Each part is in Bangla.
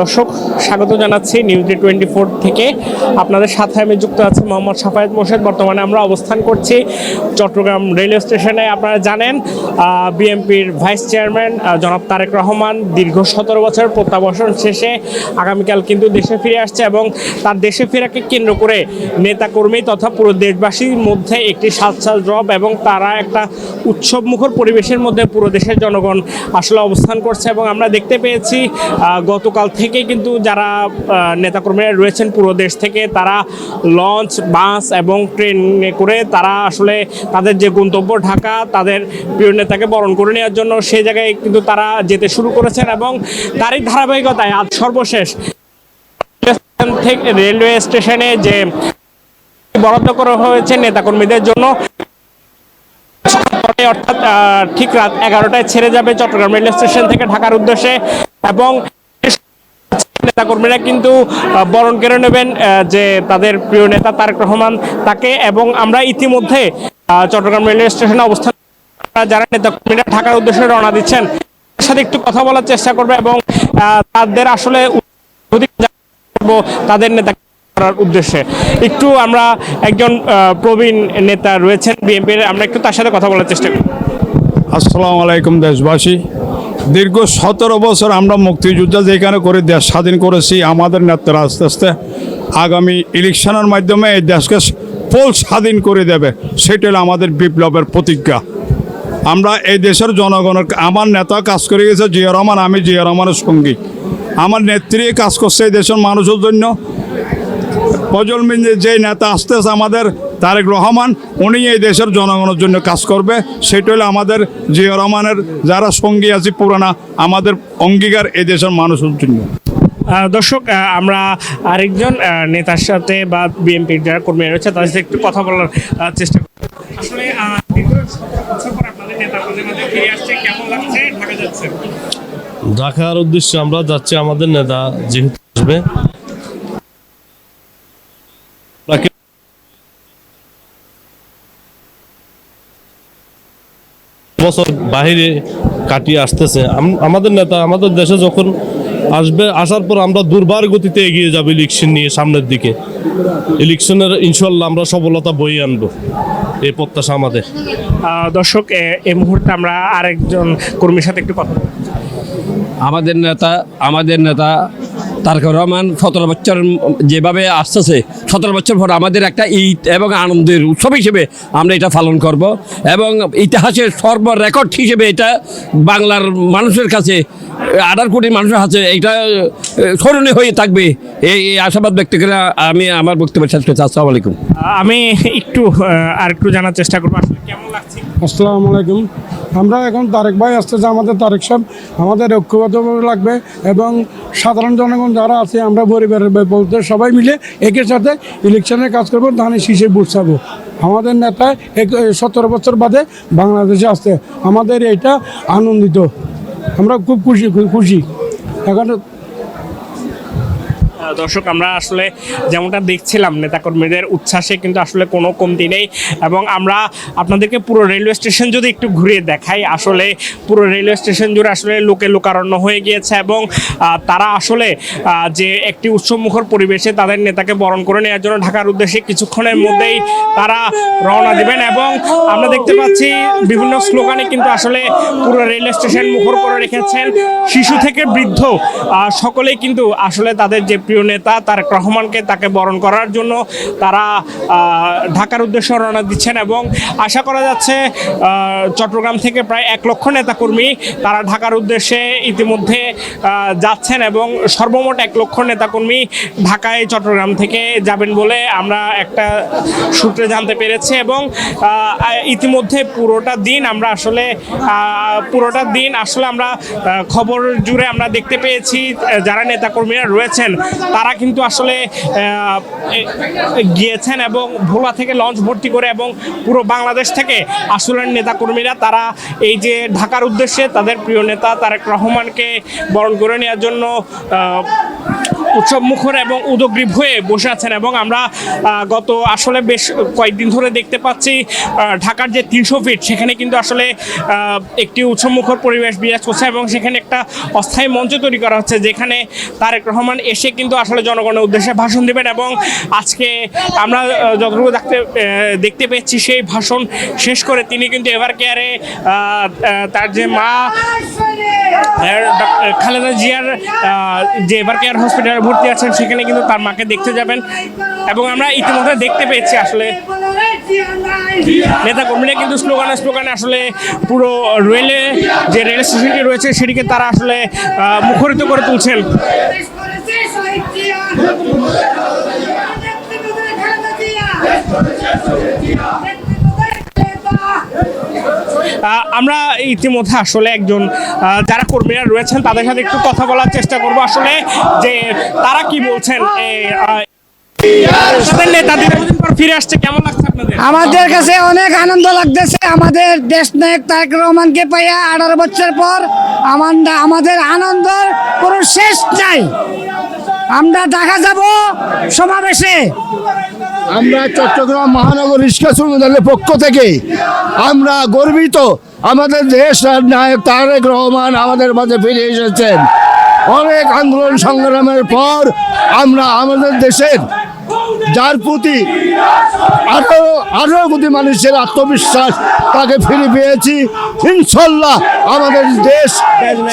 দর্শক, স্বাগত জানাচ্ছি নিউজ ডে টোয়েন্টি ফোর থেকে। আপনাদের সাথে আমি যুক্ত আছি মোহাম্মদ সাফায়েত মোর্শেদ। বর্তমানে আমরা অবস্থান করছি চট্টগ্রাম রেলওয়ে স্টেশনে। আপনারা জানেন বিএমপির ভাইস চেয়ারম্যান জনাব তারেক রহমান দীর্ঘ সতেরো বছর প্রত্যাবর্তন শেষে আগামীকাল কিন্তু দেশে ফিরে আসছে এবং তার দেশে ফেরাকে কেন্দ্র করে নেতাকর্মী তথা পুরো দেশবাসীর মধ্যে একটি সাতসাল ড্রপ এবং তারা একটা উৎসব মুখর পরিবেশের মধ্যে পুরো দেশের জনগণ আসলে অবস্থান করছে এবং আমরা দেখতে পেয়েছি গতকাল থেকে কিন্তু যারা নেতাকর্মীরা রয়েছেন পুরো দেশ থেকে, তারা লঞ্চ, বাস এবং ট্রেনে করে তারা আসলে তাদের যে গন্তব্য ঢাকা, তাদের প্রিয় নেতাকে বরণ করে নেওয়ার জন্য সেই জায়গায় কিন্তু তারা যেতে শুরু করেছেন এবং তারই ধারাবাহিকতায় আজ সর্বশেষ থেকে রেলওয়ে স্টেশনে যে বরাদ্দ করা হয়েছে নেতাকর্মীদের জন্য অর্থাৎ ঠিক রাত এগারোটায় ছেড়ে যাবে চট্টগ্রাম রেল স্টেশন থেকে ঢাকার উদ্দেশ্যে এবং নেতাকর্মীরা কিন্তু বরণ কেড়ে নেবেন যে তাদের প্রিয় নেতা তারেক রহমান তাকে এবং আমরা ইতিমধ্যে চট্টগ্রাম রেলওয়ে স্টেশনে অবস্থান যারা নেতাকর্মীরা ঢাকার উদ্দেশ্যে রওনা দিচ্ছেন, তাদের সাথে একটু কথা বলার চেষ্টা করবে এবং তাদের আসলে তাদের নেতা করার উদ্দেশ্যে। একটু আমরা একজন প্রবীণ নেতা রয়েছেন বিএনপির, আমরা একটু তার সাথে কথা বলার চেষ্টা করি। আসসালামু আলাইকুম দেশবাসী। দীর্ঘ সতেরো বছর আমরা মুক্তিযুদ্ধ যেখানে করে দেশ স্বাধীন করেছি, আমাদের নেতারা আস্তে আস্তে আগামী ইলেকশনের মাধ্যমে এই দেশকে ফুল স্বাধীন করে দেবে। সেটা আমাদের বিপ্লবের প্রতিজ্ঞা। আমরা এই দেশের জনগণের, আমার নেতা কাজ করে গেছে জিয়া রহমান, আমি জিয়া রহমানের সঙ্গী। আমার নেত্রী কাজ করছে এই দেশের মানুষের জন্য। প্রজন্মের যে নেতা আসতেছে আমাদের তারেক রহমান উনি এই দেশের জনগণের জন্য কাজ করবে। সেটা হলো আমাদের জিয়া রহমানের যারা সঙ্গী আছে পুরানা আমাদের অঙ্গীকার এই দেশের মানুষের জন্য। দর্শক আমরা আরেকজন নেতার সাথে বা বিএনপির যারা কর্মী রয়েছে তাদের সাথে একটু কথা বলার চেষ্টা করি আসলে আহ, দীর্ঘ সতেরো বছর পর আপনাদের নেতা আমাদের মাঝে ফিরে আসছে কেমন লাগছে? ঢাকা যাচ্ছে ঢাকার উদ্দেশ্যে আমরা যাচ্ছি আমাদের নেতা যেহেতু আসবে। বছর বাহিরে কাটিয়ে আসতেছে। আমাদের নেতা আমাদের দেশে যখন আসবে আসার পর আমরা দুর্বার গতিতে এগিয়ে যাব ইলেকশন নিয়ে সামনের দিকে। ইলেকশনের ইনশাল্লাহ আমরা সফলতা বই আনব এই প্রত্যাশা আমাদের। দর্শক এ- এই মুহূর্তে আমরা আরেকজন কর্মীর সাথে একটু কথা আমাদের নেতা আমাদের নেতা তারক রহমান সতেরো বছর যেভাবে আসতেছে সতেরো বছর পর আমাদের একটা ঈদ এবং আনন্দের উৎসব হিসেবে আমরা এটা পালন করব এবং ইতিহাসের সর্ব রেকর্ড হিসেবে এটা বাংলার মানুষের কাছে আঠারো কোটি মানুষের কাছে এটা স্মরণীয় হয়ে থাকবে। এই এই আশাবাদ ব্যক্ত করে আমি আমার বক্তব্য শেষ করছি। আসসালামু আলাইকুম। আমি একটু আর একটু জানার চেষ্টা করব। আসলে কেমন লাগছে? আসসালামু আলাইকুম। আমরা এখন তারেক ভাই আসতেছে আমাদের তারেক সাহেব আমাদের ঐক্যবদ্ধ লাগবে এবং সাধারণ জনগণ যারা আছে, আমরা পরিবারের বলতে সবাই মিলে একের সাথে ইলেকশনের কাজ করব, ধানের শীষে বুঝাবো আমাদের নেতা এক- সতেরো বছর বাদে বাংলাদেশে আসছে। আমাদের এটা আনন্দিত। আমরা খুব খুশি খুশি। এখন দর্শক, আমরা আসলে যেমনটা দেখছিলাম নেতাকর্মীদের উচ্ছ্বাসে কিন্তু আসলে কোনো কমতি নেই এবং আমরা আপনাদেরকে পুরো রেলওয়ে স্টেশন যদি একটু ঘুরিয়ে দেখাই, আসলে পুরো রেলওয়ে স্টেশন জুড়ে আসলে লোকে লোকারণ্য হয়ে গিয়েছে এবং তারা আসলে যে একটি উৎসবমুখর পরিবেশে তাদের নেতাকে বরণ করে নেওয়ার জন্য ঢাকার উদ্দেশ্যে কিছুক্ষণের মধ্যেই তারা রওনা দিবেন এবং আমরা দেখতে পাচ্ছি বিভিন্ন স্লোগানে কিন্তু আসলে পুরো রেলওয়ে স্টেশন মুখর করে রেখেছেন শিশু থেকে বৃদ্ধ সকলেই কিন্তু আসলে তাদের যে প্রিয় নেতা তারেক রহমানকে তাকে বরণ করার জন্য তারা ঢাকার উদ্দেশ্যে রওনা দিচ্ছেন এবং আশা করা যাচ্ছে চট্টগ্রাম থেকে প্রায় এক লক্ষ নেতাকর্মী তারা ঢাকার উদ্দেশ্যে ইতিমধ্যে যাচ্ছেন এবং সর্বমোট এক লক্ষ নেতাকর্মী ঢাকায় চট্টগ্রাম থেকে যাবেন বলে আমরা একটা সূত্রে জানতে পেরেছি এবং ইতিমধ্যে পুরোটা দিন আমরা আসলে পুরোটা দিন আসলে আমরা খবর জুড়ে আমরা দেখতে পেয়েছি যারা নেতাকর্মীরা রয়েছেন। তারা কিন্তু আসলে গিয়েছেন এবং ভোলা থেকে লঞ্চ ভর্তি করে এবং পুরো বাংলাদেশ থেকে আসলে নেতাকর্মীরা। তারা এই যে ঢাকার উদ্দেশ্যে তাদের প্রিয় নেতা তারেক রহমানকে বরণ করে নেওয়ার জন্য উৎসব মুখর এবং উদগ্রীব হয়ে বসে আছেন এবং আমরা গত আসলে বেশ কয়েকদিন ধরে দেখতে পাচ্ছি ঢাকার যে তিনশো ফিট সেখানে কিন্তু আসলে একটি উৎসব মুখর পরিবেশ বিরাজ করছে এবং সেখানে একটা অস্থায়ী মঞ্চ তৈরি করা হচ্ছে যেখানে তারেক রহমান এসে কিন্তু আসলে জনগণের উদ্দেশ্যে ভাষণ দেবেন এবং আজকে আমরা যতটুকু দেখতে দেখতে পেয়েছি সেই ভাষণ শেষ করে তিনি কিন্তু এভার কেয়ারে তার যে মা খালেদা জিয়ার যে এবার কেয়ার হসপিটালে ভর্তি আছেন, সেখানে কিন্তু তার মাকে দেখতে যাবেন। এবং আমরা ইতিমধ্যে দেখতে পেয়েছি আসলে নেতা কর্মীরা কিন্তু স্লোগানে স্লোগানে আসলে পুরো রেলে যে রেল স্টেশনটি রয়েছে, সেটিকে তারা আসলে মুখরিত করে তুলছেন। আমরা ইতিমধ্যে আসলে একজন যারা কর্মীরা রয়েছেন, তাদের সাথে একটু কথা বলার চেষ্টা করব। আসলে যে তারা কি বলছেন ফিরে কেমন আমাদের কাছে অনেক আনন্দ লাগতেছে। আমাদের দেশ নায়ক তারেক রহমানকে পাইয়া আঠারো বছর পর আমাদের আনন্দের কোনো শেষ নাই। আমরা দেখা যাব সমাবেশে। আমরা চট্টগ্রাম মহানগর শ্রমিক দলের পক্ষ থেকে আমরা গর্বিত আমাদের দেশ নায়ক তারেক রহমান আমাদের মাঝে ফিরে এসেছেন। অনেক আন্দোলন সংগ্রামের পর আমরা আমাদের দেশের যার প্রতি আঠারো আঠারো কোটি মানুষের আত্মবিশ্বাস তাকে ফিরে পেয়েছি। ইনশাল্লাহ আমাদের দেশ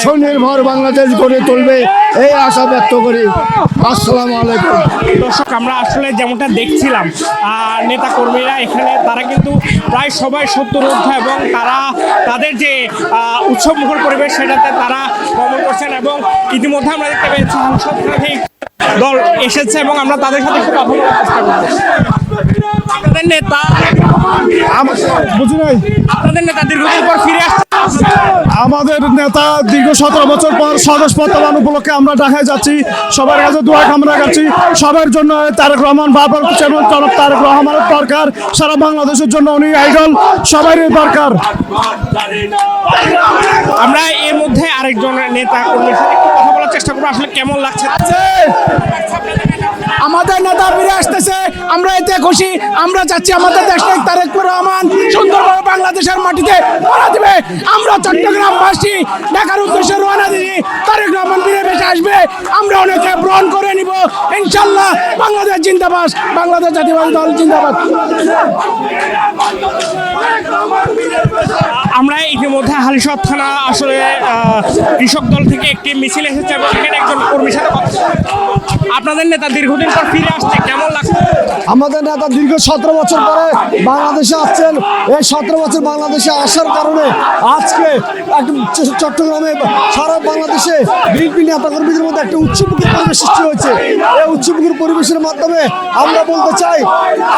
স্বনির্ভর বাংলাদেশ গড়ে তুলবে এই আশা ব্যক্ত করি। আসসালামু আলাইকুম। দর্শক আমরা আসলে যেমনটা দেখছিলাম নেতা কর্মীরা এখানে তারা কিন্তু প্রায় সবাই সত্তর ঊর্ধ্ব এবং তারা তাদের যে আহ, উৎসব মুখর পরিবেশ সেটাতে তারা ভ্রমণ করছেন এবং ইতিমধ্যে আমরা দেখতে পেয়েছি সাংসদ দল এসেছে এবং আমরা তাদের সাথে কথা বলার চেষ্টা করব। আপনাদের নেতা বুঝি নাই আপনাদের নেতা দীর্ঘদিন পর ফিরে আসছে। আমাদের নেতা দীর্ঘ সতেরো বছর পর স্বদেশ প্রত্যাবান উপলক্ষে আমরা ঢাকায় যাচ্ছি। সবার কাছে দোয়া কামনা করছি। সবার জন্য তারেক রহমান বারবার যেমন জনাব তারেক রহমানের দরকার। সারা বাংলাদেশের জন্য উনি আইডল সবারই দরকার। আমরা এর মধ্যে আরেকজন নেতা কর্মীর সাথে কথা বলার চেষ্টা করব। আসলে কেমন লাগছে? আমাদের নেতা ফিরে আসতেছে। আমরা এতে খুশি। আমরা চাচ্ছি আমাদের দেশ তারেক রহমান সুন্দরভাবে বাংলাদেশের মাটিতে মারা দিবে আমরা চট্টগ্রামবাসী ঢাকার উদ্দেশ্যে রওনা দিই তারেক রহমান ফিরে বেশি আসবে। আমরা অনেকে গ্রহণ করে নিব। ইনশাল্লাহ বাংলাদেশ জিন্দাবাস বাংলাদেশ জাতীয়বাদী দল জিন্দাবাদ। হালিশহর থানা আসলে কৃষক দল থেকে একটি মিছিল এসেছে এবং সেখানে একজন কর্মীর সাথে আপনাদের নেতা দীর্ঘদিন পর ফিরে আসছে, কেমন লাগছে? আমাদের নেতা দীর্ঘ সতেরো বছর পরে বাংলাদেশে আসছেন। এই সতেরো বছর বাংলাদেশে আসার কারণে আজকে চট্টগ্রামে সারা বাংলাদেশে বিএনপি নেতা কর্মীদের মধ্যে একটা উচ্চমুখী পরিবেশ সৃষ্টি হয়েছে। এই উচ্চমুখী পরিবেশের মাধ্যমে আমরা বলতে চাই,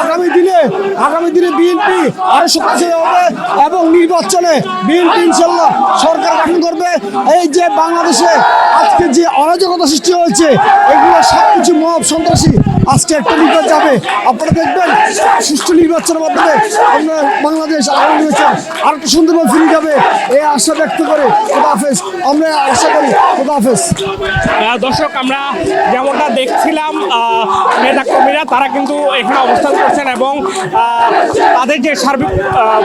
আগামী দিনে আগামী দিনে বিএনপি আরও শক্তিশালী হবে এবং নির্বাচনে বিএনপি ইনশাল্লাহ সরকার গঠন করবে। এই যে বাংলাদেশে আজকে যে অরাজকতা সৃষ্টি হয়েছে এগুলো সব কিছু মব সন্ত্রাসী আজকে একটা নির্বাচন যাবে। আপনারা দেখবেন সুষ্ঠু নির্বাচনের মাধ্যমে আমরা বাংলাদেশ আগামী নির্বাচন আর একটু সুন্দরভাবে ফিরে যাবে। এই আশা ব্যক্ত করে খোদা হাফেজ। আমরা আশা করি খোদা হাফেজ। দর্শক আমরা যেমনটা দেখছিলাম আহ, নেতা কর্মীরা তারা কিন্তু এখানে অবস্থান করছেন এবং তাদের যে সার্বিক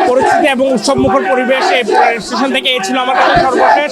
পরিস্থিতি এবং উৎসব মুখর পরিবেশ এই স্টেশন থেকে এই ছিল আমার কাছে সর্বশেষ।